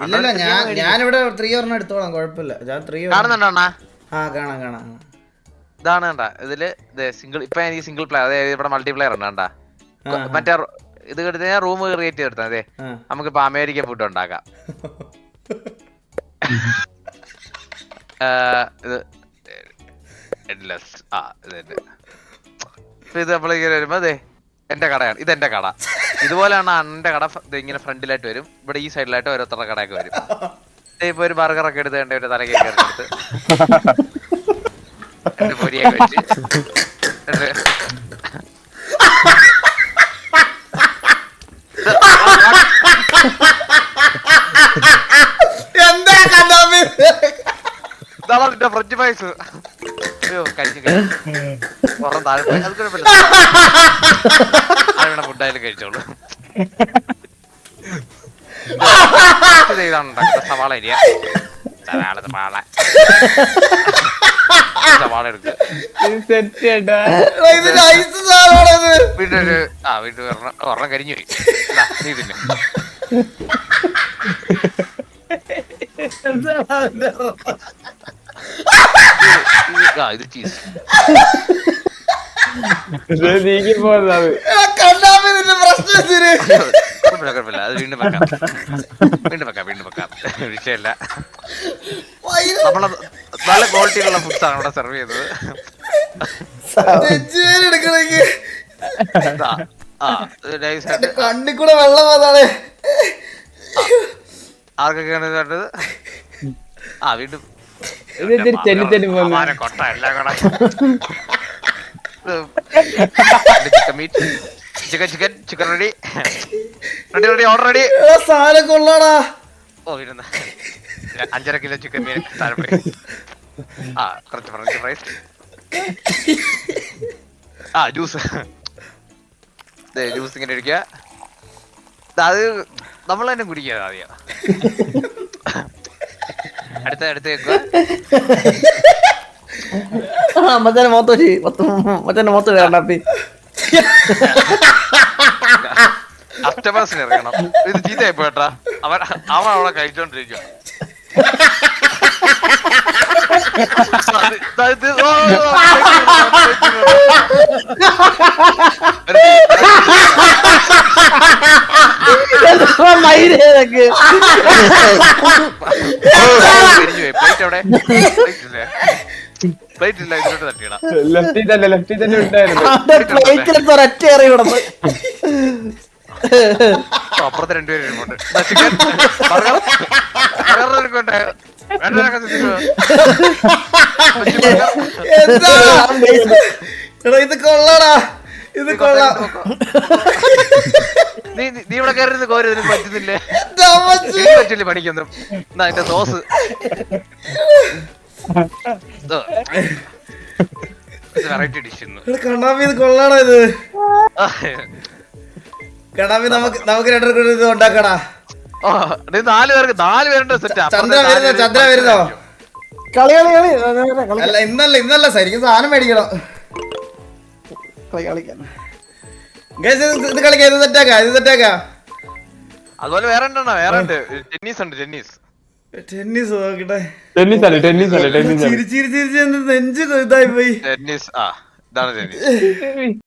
ഇല്ലല്ല ഞാൻ ഞാനിവിടെ ത്രീ ഓർണ എടുത്തോളാം കുഴപ്പമില്ല. ഞാൻ ത്രീ കാണുന്നുണ്ടോ അണ്ണാ? ആ കാണാം കാണാം. ഇതാണ് കണ്ട ഇതിൽ സിംഗിൾ ഇപ്പൊ എനിക്ക് സിംഗിൾ പ്ലെയർ അതായത് ഇവിടെ മൾട്ടിപ്ലെയർ ഉണ്ട് കണ്ടാ. മറ്റേ ഇത് കിട്ടുന്ന റൂം ക്രിയേറ്റ് ചെയ്തെടുത്താൽ അതെ നമുക്ക് ഇപ്പൊ അമേരിക്ക ഫുഡ് ഉണ്ടാക്കാം. ആ, ഇത് ആ ഇത് ഇത് നമ്മളിങ്ങനെ വരുമ്പോ അതെ എന്റെ കടയാണ്. ഇത് എന്റെ കട. ഇതുപോലെയാണ് അന്റെ കട ഇങ്ങനെ ഫ്രണ്ടിലായിട്ട് വരും. ഇവിടെ ഈ സൈഡിലായിട്ട് ഓരോരുത്തരുടെ കടയൊക്കെ വരും. ഇപ്പൊ ഒരു ബർഗർ ഒക്കെ എടുത്ത് കണ്ട ഒരു തലക്കേക്ക് എടുത്ത്. രണ്ട് പൊരിയൊക്കെ വെച്ച്. എന്താ കണ്ണാപ്പി ഇതാണ് നിന്റെ ഫ്രഞ്ച് ഫ്രൈസ് അയ്യോ കഴിച്ചു പുറം താഴെ പോയി. അത് കുഴപ്പമില്ല. അതിവിടെ ഫുഡായാലും കഴിച്ചോളൂ. സവാള സവാള സവാള. എടുക്കുക ഇത് ആ ഒരെണ്ണം കരിഞ്ഞു പോയി. നീ തിന്നെ. ചീസ് കുഴപ്പമില്ല കുഴപ്പമില്ല അത് വീണ്ടും വെക്കാം. വീണ്ടും വെക്കാം വീണ്ടും വെക്കാം. വിഷയമില്ല. വൈര് നമ്മൾ നല്ല ഫുഡ്സ് ആണ് ഇവിടെ സെർവ് ചെയ്തത് കൂടെ വെള്ളം വന്നാണ്. ആർക്കൊക്കെയാണ് കണ്ടത് ആ വീണ്ടും. കൊട്ട എല്ലാം കൂടെ. Chicken meat chicken chicken chicken ready ready ready order ready സാധനം കൊള്ളാടാ. ഓ ഇരുന്ന. അഞ്ചര കിലോ ചിക്കൻ മീൻ ആ കുറച്ച് ഫ്രഞ്ച് ഫ്രൈസ് ആ ജ്യൂസ് ജ്യൂസ് ഇങ്ങനെ ഒഴിക്കുക. ദാ അത് നമ്മൾ തന്നെ കുടിക്കുക ആദ്യം. അടുത്ത അടുത്ത് വെക്കുക മച്ചാനെ മൊത്തം വെച്ച് മൊത്തം മച്ചാനെ മൊത്തം കണ്ണാപ്പി കസ്റ്റമേഴ്സിന് ഇറങ്ങണം ഇത് ചീത്തയായി പോട്ടാ അവൻ അവൻ അവിടെ കഴിച്ചോണ്ടിരിക്കുക മയിലേക്ക് പ്ലേറ്റ് എവിടെ പ്ലേറ്റ് ഇല്ലേ ഇതിലോട്ട് തട്ടിയിടാ ലെഫ്റ്റിൽ തന്നെ ലെഫ്റ്റിൽ തന്നെ ഉണ്ടായിരുന്നു. പ്ലേറ്റിലെടുത്ത് ഒരൊറ്റ എറി വിടുന്നു അപ്പുറത്തെ അപ്പുറത്ത് രണ്ടുപേരും ഇരിപ്പുണ്ട്. ദാ chicken, burger, burger എടുക്കട്ടെ. വേണ്ടവരൊക്കെ തിന്നോ. കൊച്ചു burger. എന്താ എടാ ഇത് കൊള്ളാടാ. ഇത് കൊള്ളാം. നീ നീ- ഇവിടെ കയറി കോരി ഇതിന് പറ്റുന്നില്ലേ? പറ്റില്ല പണിക്കൊന്നും? എന്നാ എന്റെ സോസ് വെറൈറ്റി ഡിഷ് ഇത് നമുക്ക് നമുക്ക് രണ്ടു ഇത് ഉണ്ടാക്കടാ. നാല് പേർക്ക് നാല് പേരുടെ സെറ്റ് ചന്ദ്ര വരുന്നോ? ചന്ദ്ര വരുന്നോ? കളി കളി കളി അല്ല ഇന്നല്ല ഇന്നല്ല ശരിക്കും സാധനം മേടിക്കണം. കളി കളിക്കാൻ. ഇത് കളിക്കാം അതുപോലെ വേറെ ഉണ്ടോ വേറെ ഉണ്ട് ടെന്നീസ് ഉണ്ട് ടെന്നീസ് ടെന്നീസ് നോക്കട്ടെ. ടെന്നീസ് അല്ലേ ടെന്നീസ് അല്ലേ ടെന്നീസ് ചിരി ചിരി ചിരിച്ച് എന്റെ നെഞ്ച് ഇതായി പോയി. ടെന്നീസ് ആ ഇതാണ് ടെന്നീസ്.